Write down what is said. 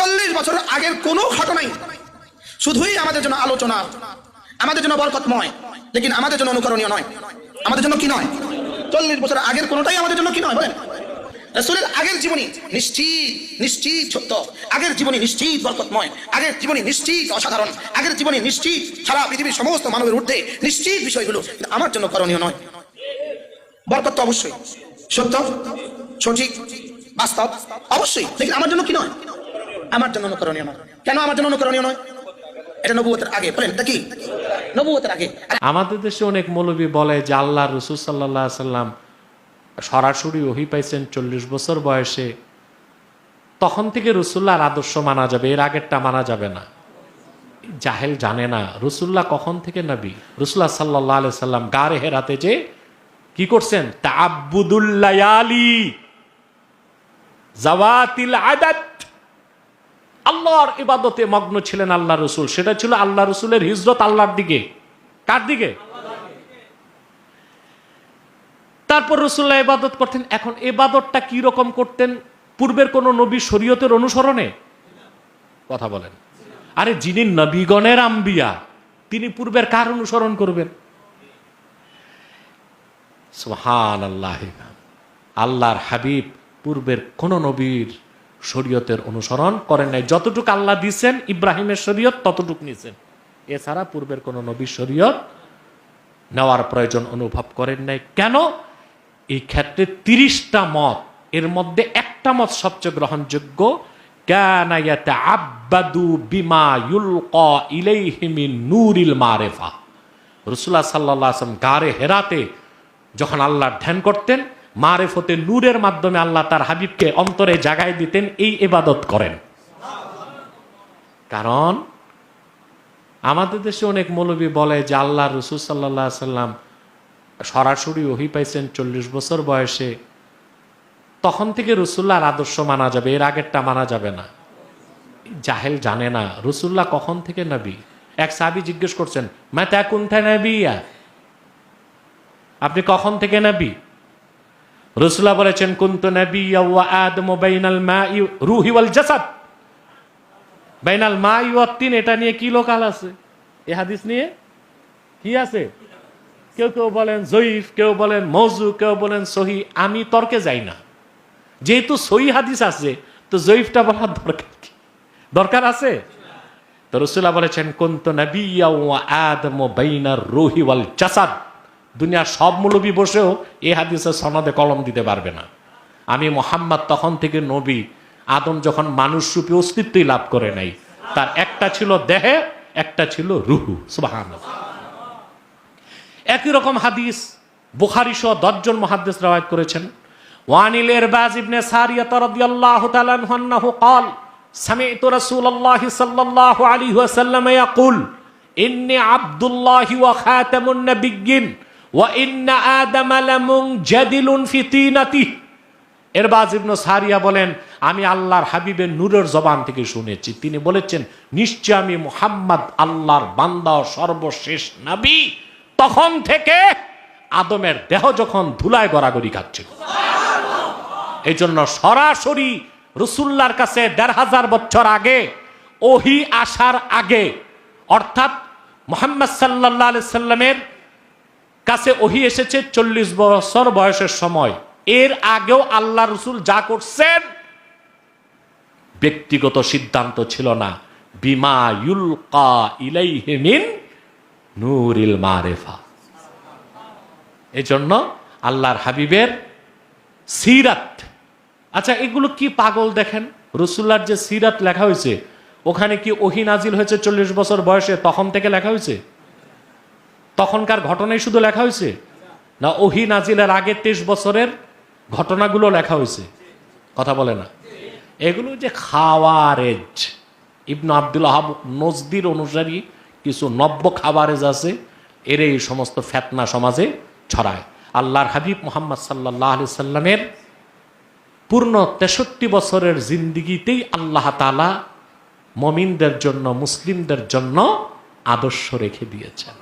চল্লিশ বছরের আগের কোনো ঘটনাই শুধুই আমাদের জন্য আলোচনা, আমাদের জন্য বরকতময়, লেকিন আমাদের জন্য অনুকরণীয় নয়। আমাদের জন্য কি নয়? চল্লিশ বছর আগের কোনোটাই আমাদের জন্য কি নয়, বলেন? রসুলের আগের জীবনী নিশ্চিত নিশ্চিত সত্য। আগের জীবনী নিশ্চিত বরকতময়। আগের জীবনী নিশ্চিত অসাধারণ। আগের জীবনী নিশ্চিত সারা পৃথিবীর সমস্ত মানবের ঊর্ধ্বে নিশ্চিত বিষয়গুলো। আমার জন্য করণীয় নয়। বরকত অবশ্যই। সত্য, সঠিক, বাস্তব, অবশ্যই। লেকিন আমার জন্য কি নয়? আমার জন্য অনুকরণীয় নয়। কেন আমার জন্য অনুকরণীয় নয়? এর আগেরটা মানা যাবে না। জাহেল জানে না রসুল্লাহ কখন থেকে নবী? রসুল্লাহ সাল্লাহ আলি সাল্লাম গারে হেরাতে যে কি করছেন? জাওয়াতিল আদাত আল্লাহর ইবাদতে মগ্ন ছিলেন আল্লাহ রসুল। সেটা ছিল আল্লাহ রসুলের হিজরত আল্লাহর দিকে। কার দিকে? তারপর রসুল্লাহ ইবাদত করতেন। এখন এবাদতটা কি রকম করতেন? পূর্বের কোন নবী শরীয়তের অনুসরণে? কথা বলেন। আরে যিনি নবীগণের আম্বিয়া, তিনি পূর্বের কার অনুসরণ করবেন? সুহান আল্লাহ আল্লাহর হাবিব পূর্বের কোন নবীর শরীয়তের অনুসরণ করেন নাই। যতটুকু আল্লাহ দিছেন, ইব্রাহিমের শরীয়ত ততটুক নিছেন। এছাড়া পূর্বের কোন নবীর শরীয়ত নেওয়ার প্রয়োজন অনুভব করেন নাই। কেন? এই ক্ষেত্রে তিরিশটা মত, এর মধ্যে একটা মত সবচেয়ে গ্রহণযোগ্য নূরিল মারিফা। আলাইহি ওয়াসাল্লাম গারে হেরাতে যখন আল্লাহর ধ্যান করতেন মারেফতে নূরের মাধ্যমে আল্লাহ তার হাবিবকে অন্তরে জাগায় দিতেন, এই এবাদত করেন। কারণ আমাদের দেশে অনেক মৌলবী বলে যে আল্লাহ রসুল সাল্লাহ সাল্লাম সরাসরি ওহি পাইছেন চল্লিশ বছর বয়সে। তখন থেকে রসুল্লাহর আদর্শ মানা যাবে, এর আগেরটা মানা যাবে না। জাহেল জানে না, রসুল্লাহ কখন থেকে নবী? এক সাবি জিজ্ঞেস করছেন, মাতা কুন্থা নবিয়া? আপনি কখন থেকে নবী? রসুল্লাহ বলেছেন, কুন্ত নবী মা জাসাদ। বাইনাল মা তিন, এটা নিয়ে কি লোকাল আছে? এ হাদিস নিয়ে কি আছে? কেউ কেউ বলেন জয়ীফ, কেউ বলেন মৌজু কেউ বলেন সহি, আমি তর্কে যাই না। যেহেতু সহি হাদিস আছে, তো জয়ীফটা বলার দরকার কি? দরকার আছে? তো রসুল্লাহ বলেছেন, কুন্ত নবী আদম বাইনার রুহি ওয়াল জাসাদ। দুনিয়ার সব মৌলবী বসেও এ হাদিসের সনদে কলম দিতে পারবে না আমি মোহাম্মদ তখন থেকে নবী আদম যখন মানুষ রূপে অস্তিত্বই লাভ করে নাই তার একটা ছিল দেহে একটা ছিল রুহু সুবাহান একই রকম হাদিস বুখারি সহ দশজন মহাদ্দেশ রাওয়ায়ত করেছেন ওয়ানিল এরবাজ ইবনে সারিয়াত রাদিয়াল্লাহু তাআলা আনহু قال سمعت رسول الله صلى الله عليه وسلم يقول إني عبد الله وخاتم النبيين বলেন, আমি আল্লাহর হাবিবের নূরের জবান থেকে শুনেছি। তিনি বলেছেন, নিশ্চয় আমি মুহাম্মদ আল্লাহর বান্দা সর্বশেষ নাবি। তখন থেকে আদমের দেহ যখন ধুলায় গড়াগড়ি খাচ্ছিল এই জন্য সরাসরি রসুল্লার কাছে দেড় হাজার বছর আগে, ওহি আসার আগে, অর্থাৎ মোহাম্মদ সাল্লা সাল্লামের কাছে ওহি এসেছে চল্লিশ বছর বয়সের সময়। এর আগেও আল্লাহ রসুল যা করছেন, ব্যক্তিগত সিদ্ধান্ত ছিল না। বিমা ইউলকা ইলাইহিমিন নূরিল মারেফা। এজন্য আল্লাহর হাবিবের সিরাত। আচ্ছা এগুলো কি পাগল দেখেন? রসুল্লার যে সিরাত লেখা হয়েছে, ওখানে কি ওহি নাজিল হয়েছে চল্লিশ বছর বয়সে তখন থেকে লেখা হয়েছে? তখনকার ঘটনাই শুধু লেখা হয়েছে? না, ওহি নাজিলের আগে তেইশ বছরের ঘটনাগুলো লেখা হয়েছে। কথা বলে না। এগুলো যে খাওয়ারেজ। ইবনু আব্দুল আহাব নজদির অনুসারী কিছু নব্য খাবারেজ আছে, এর এই সমস্ত ফেতনা সমাজে ছড়ায়। আল্লাহর হাবিব মোহাম্মদ সাল্লাহ আলি সাল্লামের পূর্ণ তেষট্টি বছরের জিন্দিগিতেই আল্লাহ তালা মমিনদের জন্য, মুসলিমদের জন্য আদর্শ রেখে দিয়েছেন।